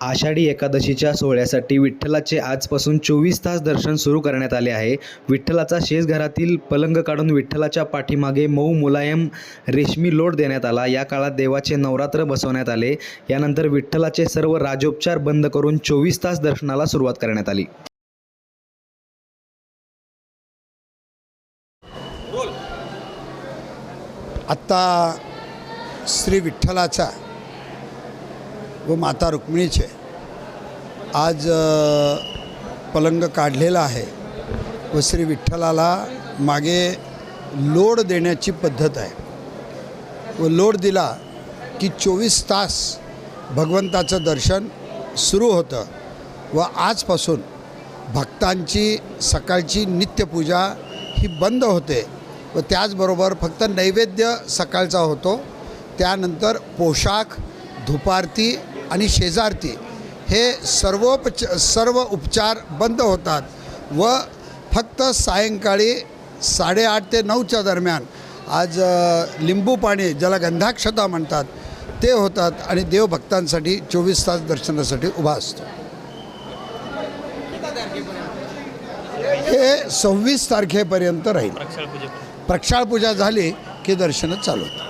आषाढी एकादशीच्या सोहळ्यासाठी विठ्ठलाचे आजपासून चोवीस तास दर्शन सुरू करण्यात आले आहे. विठ्ठलाचा शेजघरातील पलंग काढून विठ्ठलाच्या पाठीमागे मऊ मुलायम रेशमी लोट देण्यात आला. या काळात देवाचे नवरात्र बसवण्यात आले. यानंतर विठ्ठलाचे सर्व राजोपचार बंद करून चोवीस तास दर्शनाला सुरुवात करण्यात आली. आत्ता श्री विठ्ठलाचा व माता रुक्मिणीचे आज पलंग काढलेला आहे व श्री विठ्ठलाला मागे लोड देण्याची पद्धत आहे. व लोड दिला की चोवीस तास भगवंताचं दर्शन सुरू होतं व आजपासून भक्तांची सकाळची नित्यपूजा ही बंद होते व त्याचबरोबर फक्त नैवेद्य सकाळचा होतो. त्यानंतर पोशाख धुपारती आणि शेजारती हे सर्वोपच सर्व उपचार बंद होतात व फक्त सायंकाळी साडेआठ ते नऊच्या दरम्यान आज लिंबू पाणी ज्याला गंधाक्षता म्हणतात ते होतात आणि देवभक्तांसाठी चोवीस तास दर्शनासाठी उभा असतो. हे सव्वीस तारखेपर्यंत राहील. प्रक्षाळ पूजा झाली की दर्शनं चालू होतात.